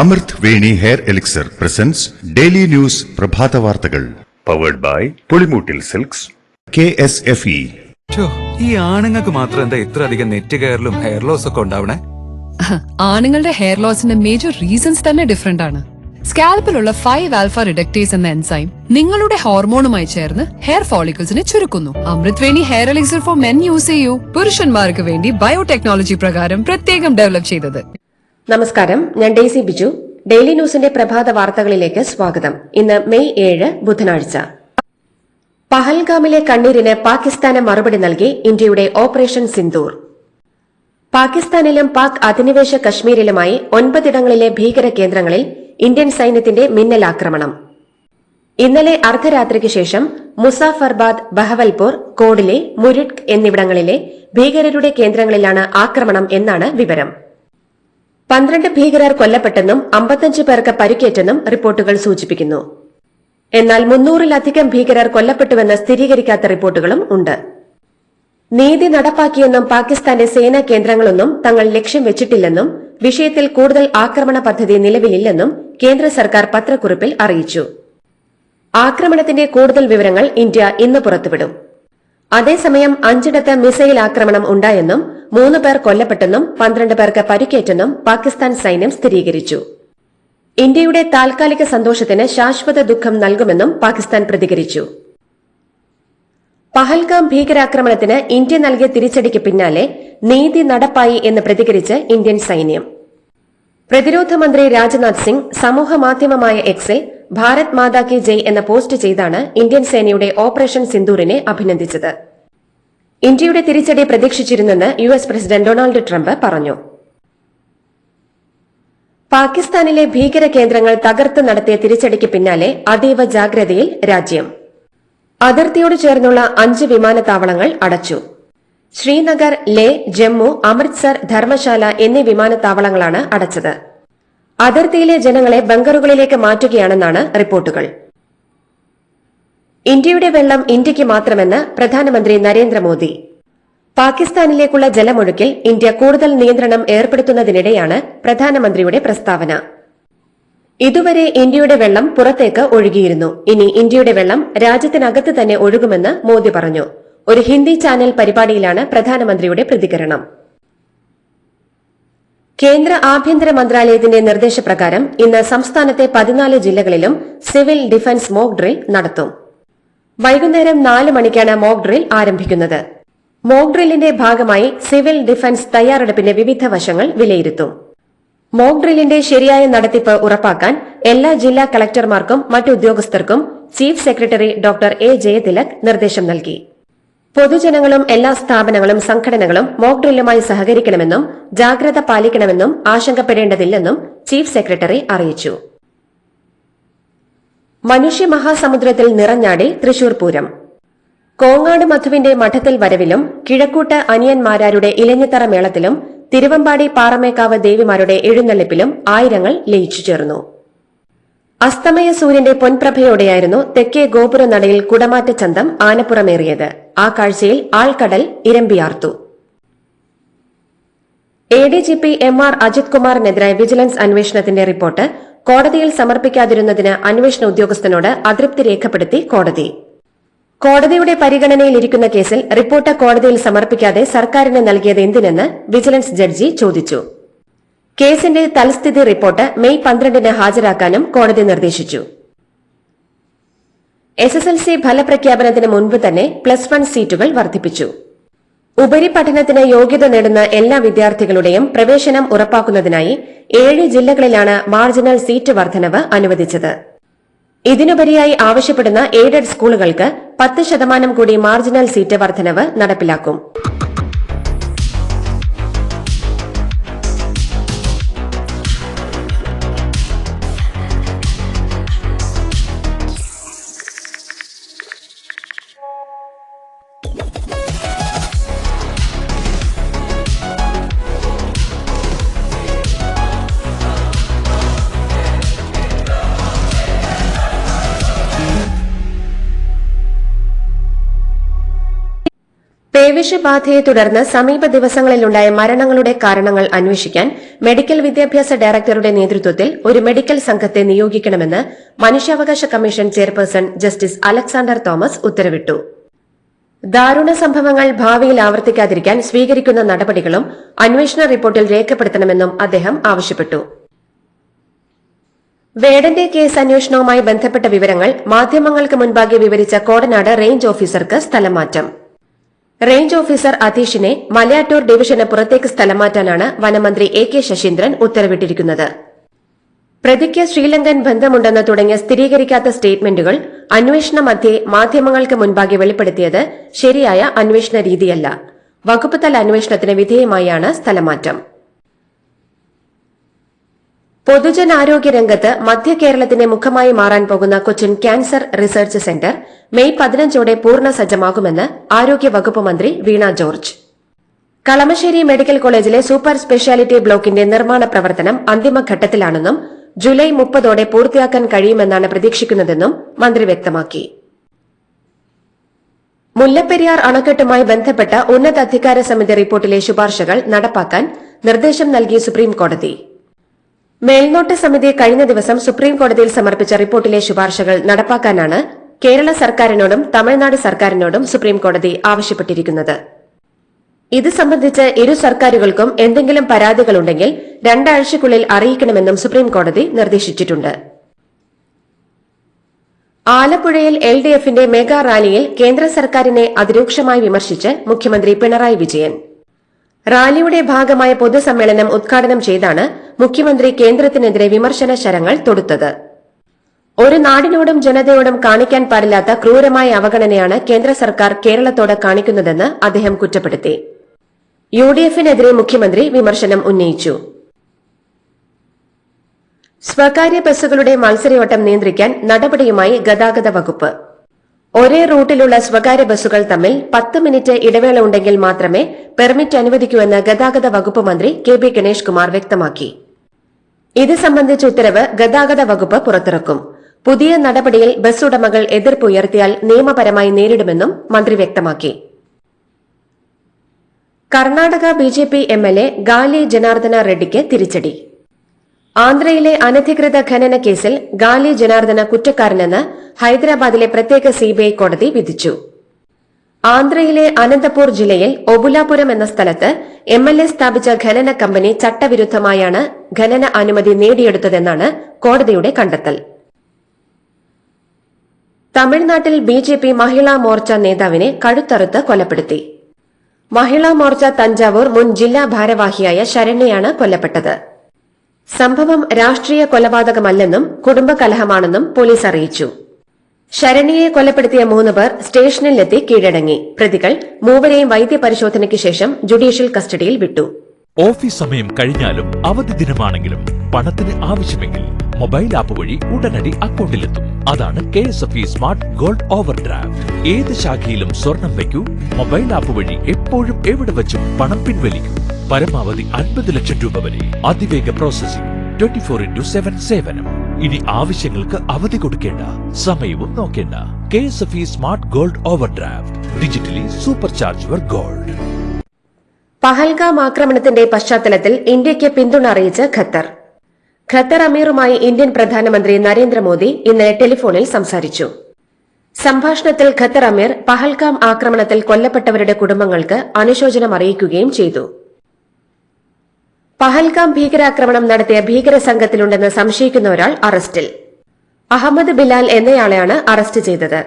Amrit Veni hair elixir presents daily news പ്രഭാത വാർത്തകൾ. Powered by Pulimoottil silks K S F E. ഈ ആണുങ്ങൾക്ക് മാത്രം എന്താ ഇത്ര അധികം നെറ്റ് കെയറിലും ഹെയർ ലോസ് ഒക്കെ ഉണ്ടാവണേ? ആണുങ്ങളുടെ ഹെയർ ലോസിന്റെ മേജർ റീസൺസ് തന്നെ ഡിഫറെന്റ് ആണ്. സ്കാൽപ്പിലുള്ള ഫൈവ് ആൽഫ റിഡക്ടേസ് എന്ന എൻസൈം നിങ്ങളുടെ ഹോർമോണുമായി ചേർന്ന് ഹെയർ ഫോളിക്കിൾസിനെ ചുരുക്കുന്നു. Amritveni hair elixir for men use ചെയ്യൂ. പുരുഷന്മാർക്ക് വേണ്ടി ബയോടെക്നോളജി പ്രകാരം പ്രത്യേകം ഡെവലപ്പ് ചെയ്തത്. നമസ്കാരം. ഞാൻ ഡെയ്സി ബിജു. ഡെയിലി ന്യൂസിന്റെ പ്രഭാത വാർത്തകളിലേക്ക് സ്വാഗതം. ഇന്ന് മെയ് ഏഴ് ബുധനാഴ്ച. പഹൽഗാമിലെ കണ്ണീരിന് പാകിസ്ഥാന് മറുപടി നൽകി ഇന്ത്യയുടെ ഓപ്പറേഷൻ സിന്ദൂർ. പാകിസ്ഥാനിലും പാക് അധിനിവേശ കശ്മീരിലുമായി ഒൻപതിടങ്ങളിലെ ഭീകര കേന്ദ്രങ്ങളിൽ ഇന്ത്യൻ സൈന്യത്തിന്റെ മിന്നലാക്രമണം. ഇന്നലെ അർദ്ധരാത്രിക്ക് ശേഷം മുസാഫർബാദ് ബഹവൽപൂർ കോഡിലെ മുരിഡ് എന്നിവിടങ്ങളിലെ ഭീകരരുടെ കേന്ദ്രങ്ങളിലാണ് ആക്രമണം എന്നാണ് വിവരം. പന്ത്രണ്ട് ഭീകരർ കൊല്ലപ്പെട്ടെന്നും അമ്പത്തഞ്ച് പേർക്ക് പരിക്കേറ്റെന്നും റിപ്പോർട്ടുകൾ സൂചിപ്പിക്കുന്നു. എന്നാൽ മുന്നൂറിലധികം ഭീകരർ കൊല്ലപ്പെട്ടുവെന്ന് സ്ഥിരീകരിക്കാത്ത റിപ്പോർട്ടുകളും ഉണ്ട്. നീതി നടപ്പാക്കിയെന്നും പാകിസ്ഥാന്റെ സേനാ കേന്ദ്രങ്ങളൊന്നും തങ്ങൾ ലക്ഷ്യം വെച്ചിട്ടില്ലെന്നും വിഷയത്തിൽ കൂടുതൽ ആക്രമണ പദ്ധതി നിലവിലില്ലെന്നും കേന്ദ്ര സർക്കാർ പത്രക്കുറിപ്പിൽ അറിയിച്ചു. ആക്രമണത്തിന്റെ കൂടുതൽ വിവരങ്ങൾ ഇന്ത്യ ഇന്ന് പുറത്തുവിടും. അതേസമയം അഞ്ചിടത്ത് മിസൈൽ ആക്രമണം ഉണ്ടായെന്നും മൂന്ന് പേർ കൊല്ലപ്പെട്ടെന്നും പന്ത്രണ്ട് പേർക്ക് പരിക്കേറ്റെന്നും പാകിസ്ഥാൻ സൈന്യം സ്ഥിരീകരിച്ചു. ഇന്ത്യയുടെ താൽക്കാലിക സന്തോഷത്തിന് ശാശ്വത ദുഃഖം നൽകുമെന്നും പാകിസ്ഥാൻ പ്രതികരിച്ചു. പഹൽഗാം ഭീകരാക്രമണത്തിന് ഇന്ത്യ നൽകിയ തിരിച്ചടിക്ക് പിന്നാലെ നീതി നടപ്പായി എന്ന് പ്രതികരിച്ച് ഇന്ത്യൻ സൈന്യം. പ്രതിരോധ മന്ത്രി രാജ്നാഥ് സിംഗ് സമൂഹ മാധ്യമമായ എക്സിൽ ഭാരത് മാതാ കി ജയ് എന്ന പോസ്റ്റ് ചെയ്താണ് ഇന്ത്യൻ സേനയുടെ ഓപ്പറേഷൻ സിന്ദൂറിനെ അഭിനന്ദിച്ചത്. ഇന്ത്യയുടെ തിരിച്ചടി പ്രതീക്ഷിച്ചിരുന്നെന്ന് U S president Donald Trump പറഞ്ഞു. പാകിസ്ഥാനിലെ ഭീകര കേന്ദ്രങ്ങൾ തകർത്ത് നടത്തിയ തിരിച്ചടിക്ക് പിന്നാലെ അതീവ ജാഗ്രതയിൽ രാജ്യം. അതിർത്തിയോട് ചേർന്നുള്ള അഞ്ച് വിമാനത്താവളങ്ങൾ അടച്ചു. ശ്രീനഗർ ലേ ജമ്മു അമൃത്സർ ധർമ്മശാല എന്നീ വിമാനത്താവളങ്ങളാണ് അടച്ചത്. അതിർത്തിയിലെ ജനങ്ങളെ ബങ്കറുകളിലേക്ക് മാറ്റുകയാണെന്നാണ് റിപ്പോർട്ടുകൾ. ഇന്ത്യയുടെ വെള്ളം ഇന്ത്യയ്ക്ക് മാത്രമെന്ന് പ്രധാനമന്ത്രി നരേന്ദ്രമോദി. പാകിസ്ഥാനിലേക്കുള്ള ജലമൊഴുക്കിൽ ഇന്ത്യ കൂടുതൽ നിയന്ത്രണം ഏർപ്പെടുത്തുന്നതിനിടെയാണ് പ്രധാനമന്ത്രിയുടെ പ്രസ്താവന. ഇതുവരെ ഇന്ത്യയുടെ വെള്ളം പുറത്തേക്ക് ഒഴുകിയിരുന്നു. ഇനി ഇന്ത്യയുടെ വെള്ളം രാജ്യത്തിനകത്ത് തന്നെ ഒഴുകുമെന്ന് മോദി പറഞ്ഞു. ഒരു ഹിന്ദി ചാനൽ പരിപാടിയിലാണ് പ്രധാനമന്ത്രിയുടെ പ്രതികരണം. കേന്ദ്ര ആഭ്യന്തര മന്ത്രാലയത്തിന്റെ നിർദ്ദേശപ്രകാരം ഇന്ന് സംസ്ഥാനത്തെ പതിനാല് ജില്ലകളിലും സിവിൽ ഡിഫൻസ് മോക്ക് ഡ്രിൽ നടത്തും. വൈകുന്നേരം നാല് മണിക്കാണ് മോക് ഡ്രിൽ ആരംഭിക്കുന്നത്. മോക് ഡ്രില്ലിന്റെ ഭാഗമായി സിവിൽ ഡിഫൻസ് തയ്യാറെടുപ്പിന്റെ വിവിധ വശങ്ങൾ വിലയിരുത്തും. മോക് ഡ്രില്ലിന്റെ ശരിയായ നടത്തിപ്പ് ഉറപ്പാക്കാൻ എല്ലാ ജില്ലാ കളക്ടർമാർക്കും മറ്റു ഉദ്യോഗസ്ഥർക്കും chief secretary doctor A Jayathilak നിർദ്ദേശം നൽകി. പൊതുജനങ്ങളും എല്ലാ സ്ഥാപനങ്ങളും സംഘടനകളും മോക് ഡ്രില്ലുമായി സഹകരിക്കണമെന്നും ജാഗ്രത പാലിക്കണമെന്നും ആശങ്കപ്പെടേണ്ടതില്ലെന്നും ചീഫ് സെക്രട്ടറി അറിയിച്ചു. മനുഷ്യ മഹാസമുദ്രത്തിൽ നിറഞ്ഞാടി തൃശൂർ പൂരം. കോങ്ങാട് മധുവിന്റെ മഠത്തിൽ വരവിലും കിഴക്കൂട്ട് അനിയന്മാരാരുടെ ഇലഞ്ഞിത്തറ മേളത്തിലും തിരുവമ്പാടി പാറമേക്കാവ് ദേവിമാരുടെ എഴുന്നള്ളിപ്പിലും ആയിരങ്ങൾ ലയിച്ചു ചേർന്നു. അസ്തമയ സൂര്യന്റെ പൊൻപ്രഭയോടെയായിരുന്നു തെക്കേ ഗോപുര നടയിൽ കുടമാറ്റ ചന്തം ആനപ്പുറമേറിയത്. ആ കാഴ്ചയിൽ ആൾക്കടൽ ഇരമ്പിയാർത്തു. A D G P M R Ajith കുമാറിനെതിരായ vigilance അന്വേഷണത്തിന്റെ റിപ്പോർട്ട് കോടതിയിൽ സമർപ്പിക്കാതിരുന്നതിന് അന്വേഷണ ഉദ്യോഗസ്ഥനോട് അതൃപ്തി രേഖപ്പെടുത്തി കോടതി. കോടതിയുടെ പരിഗണനയിലിരിക്കുന്ന കേസിൽ റിപ്പോർട്ട് കോടതിയിൽ സമർപ്പിക്കാതെ സർക്കാരിന് നൽകിയത് എന്തിനെന്ന് വിജിലൻസ് ജഡ്ജി ചോദിച്ചു. കേസിന്റെ തൽസ്ഥിതി റിപ്പോർട്ട് മെയ് പന്ത്രണ്ടിന് ഹാജരാക്കാനും കോടതി നിർദ്ദേശിച്ചു. എസ് എസ് എൽ സി ഫലപ്രഖ്യാപനത്തിന് മുൻപ് തന്നെ പ്ലസ് വൺ സീറ്റുകൾ വർദ്ധിപ്പിച്ചു. ഉപരിപഠനത്തിന് യോഗ്യത നേടുന്ന എല്ലാ വിദ്യാർത്ഥികളുടെയും പ്രവേശനം ഉറപ്പാക്കുന്നതിനായി ഏഴ് ജില്ലകളിലാണ് മാർജിനൽ സീറ്റ് വർധനവ് അനുവദിച്ചത്. ഇതിനുപരിയായി ആവശ്യപ്പെടുന്ന എയ്ഡഡ് സ്കൂളുകൾക്ക് പത്ത് ശതമാനം കൂടി മാർജിനൽ സീറ്റ് വർധനവ് നടപ്പിലാക്കും. പേവിഷബാധയെ തുടർന്ന് സമീപ ദിവസങ്ങളിലുണ്ടായ മരണങ്ങളുടെ കാരണങ്ങൾ അന്വേഷിക്കാൻ മെഡിക്കൽ വിദ്യാഭ്യാസ ഡയറക്ടറുടെ നേതൃത്വത്തിൽ ഒരു മെഡിക്കൽ സംഘത്തെ നിയോഗിക്കണമെന്ന് മനുഷ്യാവകാശ commission chairperson justice Alexander Thomas ഉത്തരവിട്ടു. ദാരുണ സംഭവങ്ങൾ ഭാവിയിൽ ആവർത്തിക്കാതിരിക്കാൻ സ്വീകരിക്കുന്ന നടപടികളും അന്വേഷണ റിപ്പോർട്ടിൽ രേഖപ്പെടുത്തണമെന്നും അദ്ദേഹം ആവശ്യപ്പെട്ടു. വേടന്റെ കേസ് അന്വേഷണവുമായി ബന്ധപ്പെട്ട വിവരങ്ങൾ മാധ്യമങ്ങൾക്ക് മുൻപാകെ വിവരിച്ച കോടനാട് റേഞ്ച് ഓഫീസർക്ക് സ്ഥലം മാറ്റം. റേഞ്ച് ഓഫീസർ അതീഷിനെ മലയാറ്റൂർ ഡിവിഷന് പുറത്തേക്ക് സ്ഥലം മാറ്റാനാണ് വനമന്ത്രി എ കെ ശശീന്ദ്രൻ ഉത്തരവിട്ടിരിക്കുന്നത്. പ്രതിക്ക് ശ്രീലങ്കൻ ബന്ധമുണ്ടെന്ന് തുടങ്ങിയ സ്ഥിരീകരിക്കാത്ത സ്റ്റേറ്റ്മെന്റുകൾ അന്വേഷണ മധ്യേ മാധ്യമങ്ങൾക്ക് മുൻപാകെ വെളിപ്പെടുത്തിയത് ശരിയായ അന്വേഷണ രീതിയല്ല. വകുപ്പ് തല അന്വേഷണത്തിന് വിധേയമായാണ് സ്ഥലമാറ്റം. പൊതുജനാരോഗ്യ രംഗത്ത് മധ്യ കേരളത്തിന്റെ മുഖമായി മാറാൻ പോകുന്ന Cochin cancer research centre May പതിനഞ്ചോടെ പൂർണ സജ്ജമാകുമെന്ന് ആരോഗ്യ വകുപ്പ് മന്ത്രി വീണ ജോർജ്. കളമശ്ശേരി മെഡിക്കൽ കോളേജിലെ സൂപ്പർ സ്പെഷ്യാലിറ്റി ബ്ലോക്കിന്റെ നിർമ്മാണ പ്രവർത്തനം അന്തിമഘട്ടത്തിലാണെന്നും ജൂലൈ മുപ്പതോടെ പൂർത്തിയാക്കാൻ കഴിയുമെന്നാണ് പ്രതീക്ഷിക്കുന്നതെന്നും മന്ത്രി വ്യക്തമാക്കി. മുല്ലപ്പെരിയാർ അണക്കെട്ടുമായി ബന്ധപ്പെട്ട ഉന്നതാധികാര സമിതി റിപ്പോർട്ടിലെ ശുപാർശകൾ നടപ്പാക്കാൻ നിർദ്ദേശം നൽകി സുപ്രീംകോടതി. മേൽനോട്ട സമിതി കഴിഞ്ഞ ദിവസം സുപ്രീംകോടതിയിൽ സമർപ്പിച്ച റിപ്പോർട്ടിലെ ശുപാർശകൾ നടപ്പാക്കാനാണ് കേരള സർക്കാരിനോടും തമിഴ്നാട് സർക്കാരിനോടും സുപ്രീംകോടതി ആവശ്യപ്പെട്ടിരിക്കുന്നത്. ഇത് സംബന്ധിച്ച് ഇരു സർക്കാരുകൾക്കും എന്തെങ്കിലും പരാതികളുണ്ടെങ്കിൽ രണ്ടാഴ്ചയ്ക്കുള്ളിൽ അറിയിക്കണമെന്നും സുപ്രീംകോടതി നിർദ്ദേശിച്ചിട്ടുണ്ട്. ആലപ്പുഴയിൽ എൽ ഡി എഫിന്റെ മെഗാ റാലിയിൽ കേന്ദ്ര സർക്കാരിനെ അതിരൂക്ഷമായി വിമർശിച്ച് മുഖ്യമന്ത്രി പിണറായി വിജയൻ. റാലിയുടെ ഭാഗമായ പൊതുസമ്മേളനം ഉദ്ഘാടനം ചെയ്താണ് മുഖ്യമന്ത്രി കേന്ദ്രത്തിനെതിരെ വിമർശന ശരങ്ങൾ തൊടുത്തത്. ഒരു നാടിനോടും ജനതയോടും കാണിക്കാൻ പാടില്ലാത്ത ക്രൂരമായ അവഗണനയാണ് കേന്ദ്ര സർക്കാർ കേരളത്തോട് കാണിക്കുന്നതെന്ന് അദ്ദേഹം കുറ്റപ്പെടുത്തി. യു ഡി എഫിനെതിരെ മുഖ്യമന്ത്രി വിമർശനം ഉന്നയിച്ചു. സ്വകാര്യ ബസ്സുകളുടെ മത്സരയോട്ടം നിയന്ത്രിക്കാൻ നടപടിയുമായി ഗതാഗത വകുപ്പ്. ഒരേ റൂട്ടിലുള്ള സ്വകാര്യ ബസ്സുകൾ തമ്മിൽ പത്ത് മിനിറ്റ് ഇടവേള ഉണ്ടെങ്കിൽ മാത്രമേ പെർമിറ്റ് അനുവദിക്കൂ എന്ന് ഗതാഗത വകുപ്പ് മന്ത്രി കെ ബി ഗണേഷ് കുമാർ വ്യക്തമാക്കി. ഇത് സംബന്ധിച്ച ഉത്തരവ് ഗതാഗത വകുപ്പ് പുറത്തിറക്കും. പുതിയ നടപടിയിൽ ബസ് ഉടമകൾ എതിർപ്പ് ഉയർത്തിയാൽ നിയമപരമായി നേരിടുമെന്നും മന്ത്രി വ്യക്തമാക്കി. Karnataka B J P M L A Gali Janardhana റെഡ്ഡിക്ക് തിരിച്ചടി. ആന്ധ്രയിലെ അനധികൃത ഖനന കേസിൽ ഗാലി ജനാർദ്ദന കുറ്റക്കാരനെന്ന് ഹൈദരാബാദിലെ പ്രത്യേക സിബിഐ കോടതി വിധിച്ചു. ആന്ധ്രയിലെ അനന്തപൂർ ജില്ലയിൽ ഒബുലാപുരം എന്ന സ്ഥലത്ത് എം എൽ എ സ്ഥാപിച്ച ഖനന കമ്പനി ചട്ടവിരുദ്ധമായാണ് ഖനന അനുമതി നേടിയെടുത്തതെന്നാണ് കോടതിയുടെ കണ്ടെത്തൽ. തമിഴ്നാട്ടിൽ ബിജെപി മഹിളാ മോർച്ച നേതാവിനെ കഴുത്തറുത്ത് കൊലപ്പെടുത്തി. മഹിളാ മോർച്ച തഞ്ചാവൂർ മുൻ ജില്ലാ ഭാരവാഹിയായ ശരണ്യയാണ് കൊല്ലപ്പെട്ടത്. സംഭവം രാഷ്ട്രീയ കൊലപാതകമല്ലെന്നും കുടുംബകലഹമാണെന്നും പോലീസ് അറിയിച്ചു. ശരണിയെ കൊലപ്പെടുത്തിയ മൂന്ന് പേർ സ്റ്റേഷനിലെത്തി കീഴടങ്ങി. പ്രതികൾ മൂവരെയും വൈദ്യപരിശോധനയ്ക്ക് ശേഷം ജുഡീഷ്യൽ കസ്റ്റഡിയിൽ വിട്ടു. ഓഫീസ് സമയം കഴിഞ്ഞാലും അവധി ദിനമാണെങ്കിലും പണത്തിന് ആവശ്യമെങ്കിൽ മൊബൈൽ ആപ്പ് വഴി ഉടനടി അക്കൗണ്ടിലെത്തും. അതാണ് K S F E smart gold overdraft ഏത് ശാഖയിലും സ്വർണം വയ്ക്കൂ മൊബൈൽ ആപ്പ് വഴി എപ്പോഴും എവിടെ വെച്ചും പണം പിൻവലിക്കൂ. പരമാവധി അൻപത് ലക്ഷം രൂപ വരെ. അതിവേഗ processing twenty four into seven സേവനം ഇനി ആവശ്യങ്ങൾക്ക് അവധി കൊടുക്കേണ്ട. സമയവും നോക്കേണ്ട. K S F E smart gold overdraft digitally supercharge your gold Pahalgam ആക്രമണത്തിന്റെ പശ്ചാത്തലത്തിൽ ഇന്ത്യയ്ക്ക് പിന്തുണ അറിയിച്ച് ഖത്തർ. ഖത്തർ അമീറുമായി ഇന്ത്യൻ പ്രധാനമന്ത്രി നരേന്ദ്രമോദി ഇന്നലെ ടെലിഫോണിൽ സംസാരിച്ചു. സംഭാഷണത്തിൽ ഖത്തർ അമീർ പഹൽഗാം ആക്രമണത്തിൽ കൊല്ലപ്പെട്ടവരുടെ കുടുംബങ്ങൾക്ക് അനുശോചനം അറിയിക്കുകയും ചെയ്തു. പഹൽഗാം ഭീകരാക്രമണം നടത്തിയ ഭീകര സംഘത്തിലുണ്ടെന്ന് സംശയിക്കുന്ന ഒരാൾ അറസ്റ്റിൽ. അഹമ്മദ് ബിലാൽ എന്നയാളെയാണ് അറസ്റ്റ് ചെയ്തത്.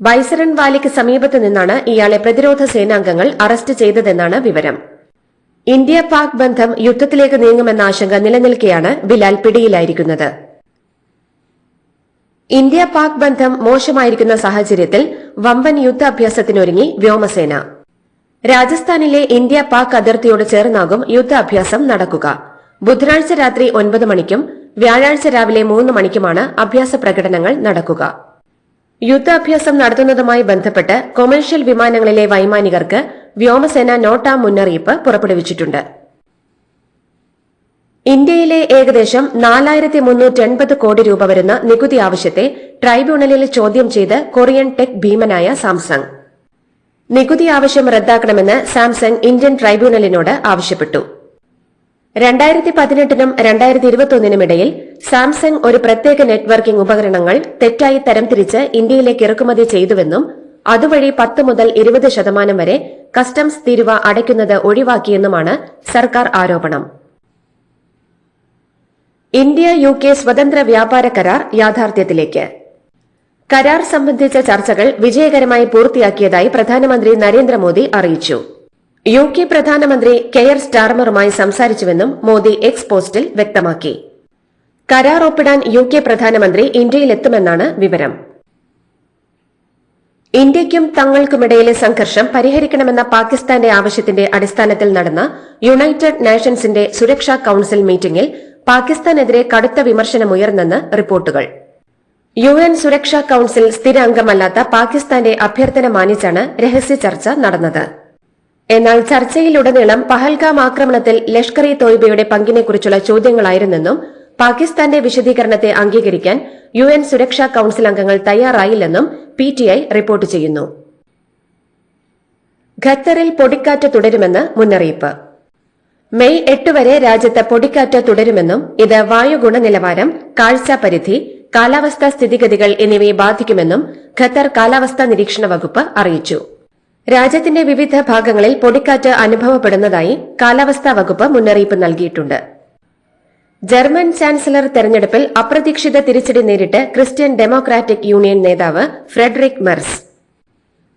ബൈസറൻ വാലിക്ക് സമീപത്ത് നിന്നാണ് ഇയാളെ പ്രതിരോധ സേനാംഗങ്ങൾ അറസ്റ്റ് ചെയ്തതെന്നാണ് വിവരം. ഇന്ത്യ പാക് ബന്ധം യുദ്ധത്തിലേക്ക് നീങ്ങുമെന്ന ആശങ്ക നിലനിൽക്കെയാണ് ബിലാൽ പിടിയിലായിരിക്കുന്നത്. ഇന്ത്യ പാക് ബന്ധം മോശമായിരിക്കുന്ന സാഹചര്യത്തിൽ വമ്പൻ യുദ്ധാഭ്യാസത്തിനൊരുങ്ങി വ്യോമസേന. രാജസ്ഥാനിലെ ഇന്ത്യ പാക് അതിർത്തിയോട് ചേർന്നാകും യുദ്ധാഭ്യാസം നടക്കുക. ബുധനാഴ്ച രാത്രി ഒൻപത് മണിക്കും വ്യാഴാഴ്ച രാവിലെ മൂന്ന് മണിക്കുമാണ് അഭ്യാസ പ്രകടനങ്ങൾ നടക്കുക. യുദ്ധാഭ്യാസം നടത്തുന്നതുമായി ബന്ധപ്പെട്ട് കൊമേഴ്ഷ്യൽ വിമാനങ്ങളിലെ വൈമാനികർക്ക് വ്യോമസേന നോട്ട മുന്നറിയിപ്പ് പുറപ്പെടുവിച്ചിട്ടുണ്ട്. ഇന്ത്യയിലെ ഏകദേശം നാലായിരത്തി മുന്നൂറ്റി എൺപത് കോടി രൂപ വരുന്ന നികുതി ആവശ്യത്തെ ട്രൈബ്യൂണലിൽ ചോദ്യം ചെയ്ത് കൊറിയൻ ടെക് ഭീമനായ സാംസങ്. നികുതി ആവശ്യം റദ്ദാക്കണമെന്ന് സാംസങ് ഇന്ത്യൻ ട്രൈബ്യൂണലിനോട് ആവശ്യപ്പെട്ടു. രണ്ടായിരത്തി പതിനെട്ടിനും രണ്ടായിരത്തി ഇരുപത്തിയൊന്നിനും ഇടയിൽ സാംസങ് ഒരു പ്രത്യേക നെറ്റ്വർക്കിംഗ് ഉപകരണങ്ങൾ തെറ്റായി തരംതിരിച്ച് ഇന്ത്യയിലേക്ക് ഇറക്കുമതി ചെയ്തുവെന്നും അതുവഴി പത്ത് മുതൽ ഇരുപത് ശതമാനം വരെ കസ്റ്റംസ് തീരുവ അടയ്ക്കുന്നത് ഒഴിവാക്കിയെന്നുമാണ് സർക്കാർ ആരോപണം. ഇന്ത്യ യു കെ സ്വതന്ത്ര വ്യാപാര കരാർ യാഥാർത്ഥ്യത്തിലേക്ക്. കരാർ സംബന്ധിച്ച ചർച്ചകൾ വിജയകരമായി പൂർത്തിയാക്കിയതായി പ്രധാനമന്ത്രി നരേന്ദ്രമോദി അറിയിച്ചു. യു കെ പ്രധാനമന്ത്രി കെയർ സ്റ്റാർമറുമായി സംസാരിച്ചുവെന്നും മോദി എക്സ് പോസ്റ്റിൽ വ്യക്തമാക്കി. കരാർ ഒപ്പിടാൻ യു കെ പ്രധാനമന്ത്രി ഇന്ത്യയിലെത്തുമെന്നാണ് വിവരം. ഇന്ത്യയ്ക്കും തങ്ങൾക്കുമിടയിലെ സംഘർഷം പരിഹരിക്കണമെന്ന പാകിസ്ഥാന്റെ ആവശ്യത്തിന്റെ അടിസ്ഥാനത്തിൽ നടന്ന യുണൈറ്റഡ് നാഷൻസിന്റെ സുരക്ഷാ കൌൺസിൽ മീറ്റിംഗിൽ പാകിസ്ഥാനെതിരെ കടുത്ത വിമർശനമുയർന്നെന്ന് റിപ്പോർട്ടുകൾ. യു എൻ സുരക്ഷാ കൌൺസിൽ സ്ഥിര അംഗമല്ലാത്ത പാകിസ്ഥാന്റെ അഭ്യർത്ഥന മാനിച്ചാണ് രഹസ്യ ചർച്ച നടന്നത്. എന്നാൽ ചർച്ചയിലുടനീളം പഹൽഗാം ആക്രമണത്തിൽ ലഷ്കർ ഇ തോയ്ബയുടെ പങ്കിനെക്കുറിച്ചുള്ള ചോദ്യങ്ങളായിരുന്നെന്നും പാകിസ്ഥാന്റെ വിശദീകരണത്തെ അംഗീകരിക്കാൻ യു എൻ സുരക്ഷാ കൌൺസിൽ അംഗങ്ങൾ തയ്യാറായില്ലെന്നും പി ടി ഐ റിപ്പോർട്ട് ചെയ്യുന്നു. ഖത്തറിൽ പൊടിക്കാറ്റ് തുടരുമെന്ന് മുന്നറിയിപ്പ്. മെയ് എട്ട് വരെ രാജ്യത്ത് പൊടിക്കാറ്റ് തുടരുമെന്നും ഇത് വായു ഗുണനിലവാരം കാഴ്ചാപരിധി കാലാവസ്ഥാ സ്ഥിതിഗതികൾ എന്നിവയെ ബാധിക്കുമെന്നും ഖത്തർ കാലാവസ്ഥാ നിരീക്ഷണ വകുപ്പ് അറിയിച്ചു. രാജ്യത്തിന്റെ വിവിധ ഭാഗങ്ങളിൽ പൊടിക്കാറ്റ് അനുഭവപ്പെടുന്നതായി കാലാവസ്ഥാ വകുപ്പ് മുന്നറിയിപ്പ് നൽകിയിട്ടുണ്ട്. ജർമ്മൻ ചാൻസലർ തെരഞ്ഞെടുപ്പിൽ അപ്രതീക്ഷിത തിരിച്ചടി നേരിട്ട് ക്രിസ്ത്യൻ ഡെമോക്രാറ്റിക് യൂണിയൻ നേതാവ് ഫ്രെഡറിക് മെർസ്.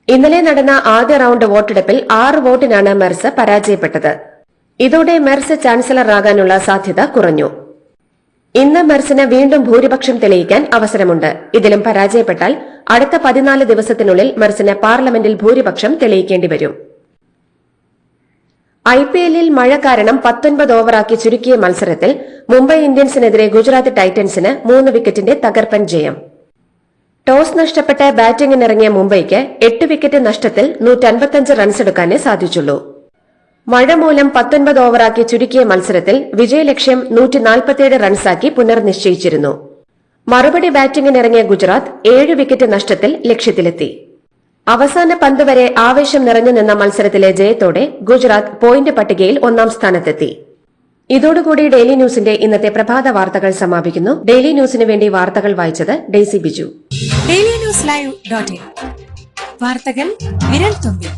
ഇന്നലെ നടന്ന ആദ്യ റൌണ്ട് വോട്ടെടുപ്പിൽ ആറ് വോട്ടിനാണ് മെർസ് പരാജയപ്പെട്ടത്. ഇതോടെ മെർസ് ചാൻസലറാകാനുള്ള സാധ്യത കുറഞ്ഞു. ഇന്ന് മെർസിന് വീണ്ടും ഭൂരിപക്ഷം തെളിയിക്കാൻ അവസരമുണ്ട്. ഇതിലും പരാജയപ്പെട്ടാൽ അടുത്ത പതിനാല് ദിവസത്തിനുള്ളിൽ മെർസിന് പാർലമെന്റിൽ ഭൂരിപക്ഷം തെളിയിക്കേണ്ടി വരും. ഐ പി എല്ലിൽ മഴ കാരണം പത്തൊൻപത് ഓവറാക്കി ചുരുക്കിയ മത്സരത്തിൽ മുംബൈ ഇന്ത്യൻസിനെതിരെ ഗുജറാത്ത് ടൈറ്റൻസിന് മൂന്ന് വിക്കറ്റിന്റെ തകർപ്പൻ ജയം. ടോസ് നഷ്ടപ്പെട്ട് ബാറ്റിംഗിനിറങ്ങിയ മുംബൈക്ക് എട്ട് വിക്കറ്റ് നഷ്ടത്തിൽ നൂറ്റൻപത്തഞ്ച് റൺസെടുക്കാനേ സാധിച്ചുള്ളൂ. മഴ മൂലം പത്തൊൻപത് ഓവറാക്കി ചുരുക്കിയ മത്സരത്തിൽ വിജയലക്ഷ്യം നൂറ്റി നാൽപ്പത്തിയേഴ് റൺസാക്കി പുനർനിശ്ചയിച്ചിരുന്നു. മറുപടി ബാറ്റിംഗിനിറങ്ങിയ ഗുജറാത്ത് ഏഴ് വിക്കറ്റ് നഷ്ടത്തിൽ ലക്ഷ്യത്തിലെത്തി. അവസാന പന്ത് വരെ ആവേശം നിറഞ്ഞു നിന്ന മത്സരത്തിലെ ജയത്തോടെ ഗുജറാത്ത് പോയിന്റ് പട്ടികയിൽ ഒന്നാം സ്ഥാനത്തെത്തി. ഇതോടുകൂടി ഡെയിലി ന്യൂസിന്റെ ഇന്നത്തെ പ്രഭാത വാർത്തകൾ സമാപിക്കുന്നു. ഡെയിലി ന്യൂസിന് വേണ്ടി വാർത്തകൾ വായിച്ചത് Daisy Biju. Daily news live dot വാർത്തകൾ വിരൽ തുമ്പിൽ.